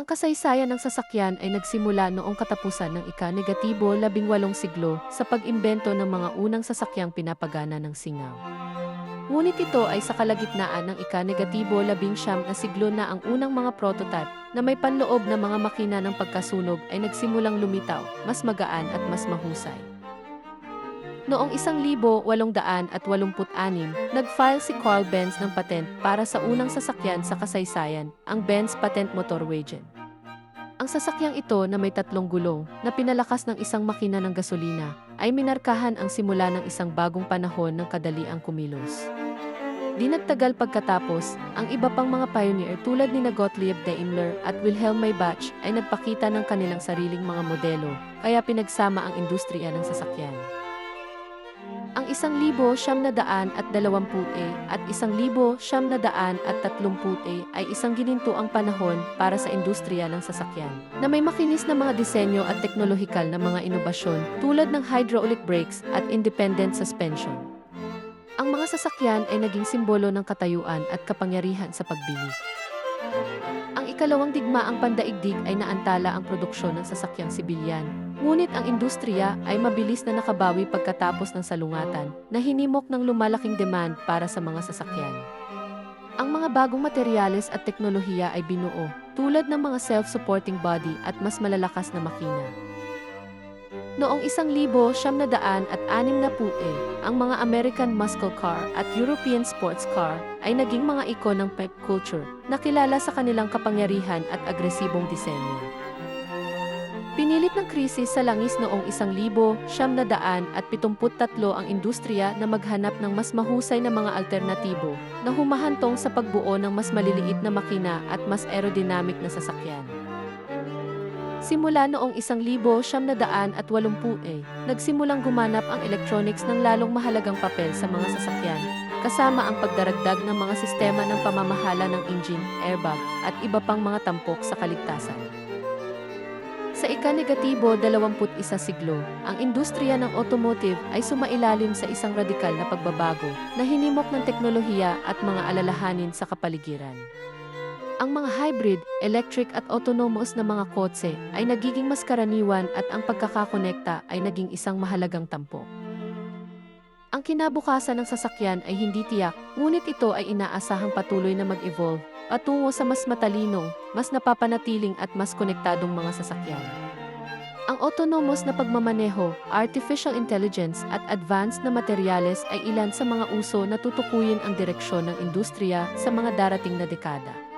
Ang kasaysayan ng sasakyan ay nagsimula noong katapusan ng ika-negatibo labing walong siglo sa pag-imbento ng mga unang sasakyang pinapagana ng singaw. Ngunit ito ay sa kalagitnaan ng ika-negatibo labing siyam na siglo na ang unang mga prototype na may panloob na mga makina ng pagkasunog ay nagsimulang lumitaw, mas magaan at mas mahusay. Noong 1886, nag-file si Carl Benz ng patent para sa unang sasakyan sa kasaysayan, ang Benz Patent Motor Wagen. Ang sasakyang ito na may tatlong gulong na pinalakas ng isang makina ng gasolina ay minarkahan ang simula ng isang bagong panahon ng kadaliang kumilos. Di nagtagal pagkatapos, ang iba pang mga pioneer tulad ni na Gottlieb Daimler at Wilhelm Maybach ay nagpakita ng kanilang sariling mga modelo, kaya pinagsama ang industriya ng sasakyan. Ang isang libo siyam na daan at dalawampute at isang libo siyam na daan at tatlumpute ay isang ginintuang panahon para sa industriya ng sasakyan, na may makinis na mga disenyo at teknolohikal na mga inobasyon tulad ng hydraulic brakes at independent suspension. Ang mga sasakyan ay naging simbolo ng katayuan at kapangyarihan sa pagbili. Ang ikalawang digmaang pandaigdig ay naantala ang produksyon ng sasakyang sibilyan, Ngunit ang industriya ay mabilis na nakabawi pagkatapos ng salungatan na hinimok ng lumalaking demand para sa mga sasakyan. Ang mga bagong materyales at teknolohiya ay binuo, tulad ng mga self-supporting body at mas malalakas na makina. Noong isang libo siyam na daan at anim na pue, ang mga American muscle car at European sports car ay naging mga ikon ng pep culture na kilala sa kanilang kapangyarihan at agresibong disenyo. Pinilit ng krisis sa langis noong isang libo, siyam na daan at pitumput tatlo ang industriya na maghanap ng mas mahusay na mga alternatibo na humahantong sa pagbuo ng mas maliliit na makina at mas aerodynamic na sasakyan. Simula noong isang libo siyam na daan at walumpu eh, nagsimulang gumanap ang electronics ng lalong mahalagang papel sa mga sasakyan, kasama ang pagdaragdag ng mga sistema ng pamamahala ng engine, airbag, at iba pang mga tampok sa kaligtasan. Sa ika-negatibo 21 siglo, ang industriya ng automotive ay sumailalim sa isang radikal na pagbabago na hinimok ng teknolohiya at mga alalahanin sa kapaligiran. Ang mga hybrid, electric at autonomous na mga kotse ay nagiging mas karaniwan at ang pagkakakonekta ay naging isang mahalagang tampok. Ang kinabukasan ng sasakyan ay hindi tiyak, ngunit ito ay inaasahang patuloy na mag-evolve patungo sa mas matalino, mas napapanatiling at mas konektadong mga sasakyan. Ang autonomous na pagmamaneho, artificial intelligence at advanced na materyales ay ilan sa mga uso na tutukuyin ang direksyon ng industriya sa mga darating na dekada.